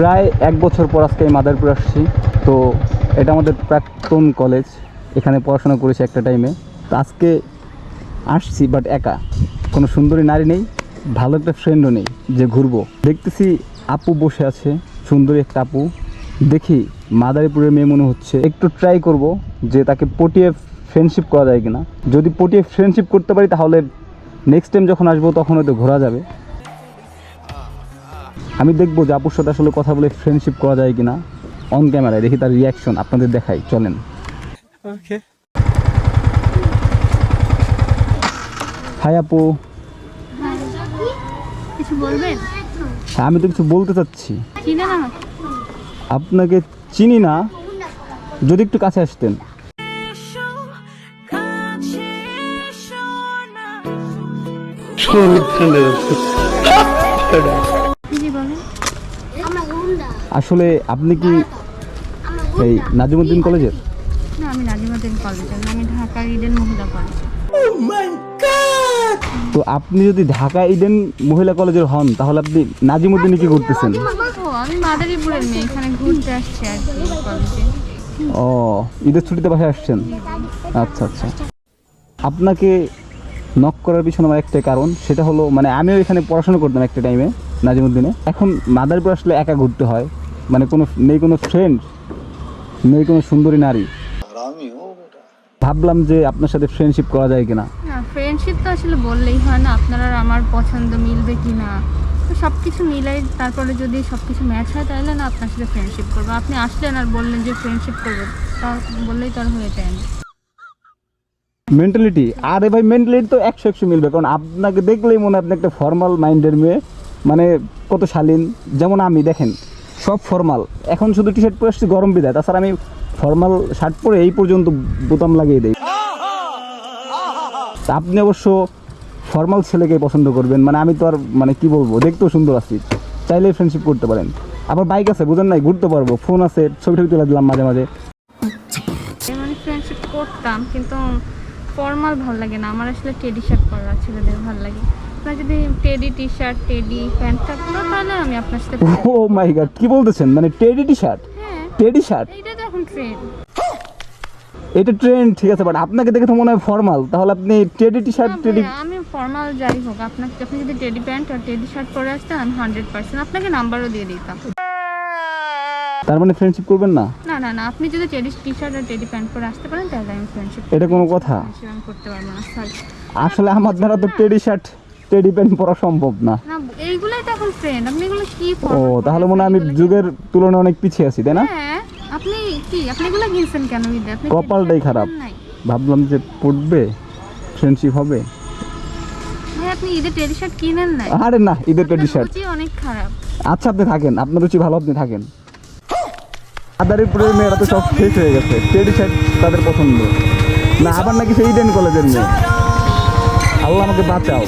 প্রায় এক বছর পর আজকে এই মাদারপুর আসছি। তো এটা আমাদের প্রাক্তন কলেজ এখানে পড়াশোনা করেছি একটা টাইমে তো আজকে আসছি বাট একা। কোনো সুন্দরী নারী নেই, ভালো একটা ফ্রেন্ডও নেই যে ঘুরবো। দেখতেছি আপু বসে আছে, সুন্দরী একটা আপু। দেখি মাদারীপুরের মেয়ে মনে হচ্ছে। একটু ট্রাই করব যে তাকে পটিয়ে ফ্রেন্ডশিপ করা যায় কিনা। যদি পটিয়ে ফ্রেন্ডশিপ করতে পারি তাহলে নেক্সট টাইম যখন আসব তখন হয়তো ঘোরা যাবে। আমি দেখব যে আপুর সাথে আসলে কথা বলে ফ্রেন্ডশিপ করা যায় কিনা অন ক্যামেরায় দেখি তার রিয়াকশন আপনাদের দেখাই চলেন. হাই আপু। কিছু বলবেন? হ্যাঁ, আমি তো কিছু বলতে চাচ্ছি। আপনাকে চিনি না? যদি একটু কাছে আসতেন। আসলে আপনি কি এই নাজিমুদ্দিন কলেজের? না আমি নাজিমুদ্দিন কলেজে না আমি ঢাকা ইডেন মহিলা কলেজ তো আপনি যদি ঢাকা ইডেন মহিলা কলেজের হন তাহলে আপনি নাজিমুদ্দিনে কি করতেছেন ও আমি মাদারীপুরের মেয়ে এখানে ঘুরতে আসছি আর কি কলেজে। ও ঈদের ছুটিতে বাসায় আসছেন? আচ্ছা আচ্ছা। আপনাকে নক করার পিছনে আমার একটাই কারণ সেটা হলো মানে আমিও এখানে পড়াশোনা করতাম একটা টাইমে নাজিমুদ্দিনে। এখন মাদারপুর আসলে একা ঘুরতে হয়। মানে কোনো নেই কোনো ফ্রেন্ড নেই কোনো সুন্দরী নারী। ভাবলাম যে আপনার সাথে ফ্রেন্ডশিপ করা যায় কিনা। না ফ্রেন্ডশিপ তো আসলে বললেই হয় না আপনার আর আমার পছন্দ মিলবে কি না তো সব কিছু মিলাই তারপরে যদি সব কিছু ম্যাচ হয় তাহলে না আপনার সাথে ফ্রেন্ডশিপ করব। আপনি আসলেন আর বললেন যে ফ্রেন্ডশিপ করব তা বললেই তো আর হয়ে যায় না। মেন্টালিটি আরে ভাই মেন্টালিটি তো একশো একশো মিলবে কারণ আপনাকে দেখলেই মনে হয় আপনি একটা ফর্মাল মাইন্ডের মেয়ে মানে কত শালীন। যেমন আমি দেখেন সব ফর্মাল। এখন শুধু টি শার্ট পরে আসছি, গরম বিদায়। তাছাড়া আমি ফর্মাল শার্ট পরে এই পর্যন্ত বোতাম লাগিয়ে দিই। আপনি অবশ্য ফর্মাল ছেলেকে পছন্দ করবেন। মানে আমি তো আর মানে কি বলব, দেখতেও সুন্দর আছি। চাইলেই ফ্রেন্ডশিপ করতে পারেন। আবার বাইক আছে, বুঝেন নাই, ঘুরতে পারব। ফোন আছে ছবি টবি তুলে দিলাম মাঝে মাঝে। করতাম, কিন্তু ফর্মাল ভালো লাগে না। আমার আসলে টেডি শার্ট পরা ছেলেদের ভালো লাগে। আপনার যদি teddy T shirt teddy pant থাকতো তাহলে আমি আপনার সাথে ও মাই গড কি বলতেছেন? মানে টেডি টি শার্ট হ্যাঁ। টেডি শার্ট এইটা তো এখন ট্রেন্ড এটা ট্রেন্ড ঠিক আছে বাট আপনাকে দেখে তো মনে হয় ফর্মাল তাহলে আপনি টেডি টি শার্ট টেডি আমি ফর্মাল যাই হোক। আপনাকে আপনি যদি টেডি প্যান্ট আর টেডি শার্ট পরে আসতেন আমি হান্ড্রেড পার্সেন্ট আপনাকে নাম্বারও দিয়ে দিতাম। তার মানে ফ্রেন্ডশিপ করবেন না? না না না আপনি যদি টেডি টি শার্ট আর টেডি প্যান্ট পরে আসতে পারেন তাহলে আমি ফ্রেন্ডশিপ এটা কোনো কথা? আমি করতে পারব না সরি আসলে আমার দ্বারা তো টেডি শার্ট টেডি প্যান্ট পরা সম্ভব না। না এইগুলাই তো এখন ট্রেন্ড আপনি এগুলো কি ও তাহলে মনে হয় আমি যুগের তুলনায় অনেক পিছিয়ে আছি তাই না? হ্যাঁ আপনি কি আপনি এগুলো কিনছেন কেন ঈদে আপনি কপালটাই খারাপ। ভাবলাম যে পড়বে ফ্রেন্ডশিপ হবে। আপনি ঈদে টেডি শার্ট কিনেন নাই? আরে না ঈদের টেডি শার্ট অনেক খারাপ। আচ্ছা আপনি থাকেন আপনার রুচি ভালো আপনি থাকেন। আদারিপুরের মেয়েরা তো সব শেষ হয়ে গেছে। টেডি শার্ট তাদের পছন্দ। না, আবার নাকি সেই ইডেন কলেজের মেয়ে। আল্লাহ আমাকে বাঁচাও।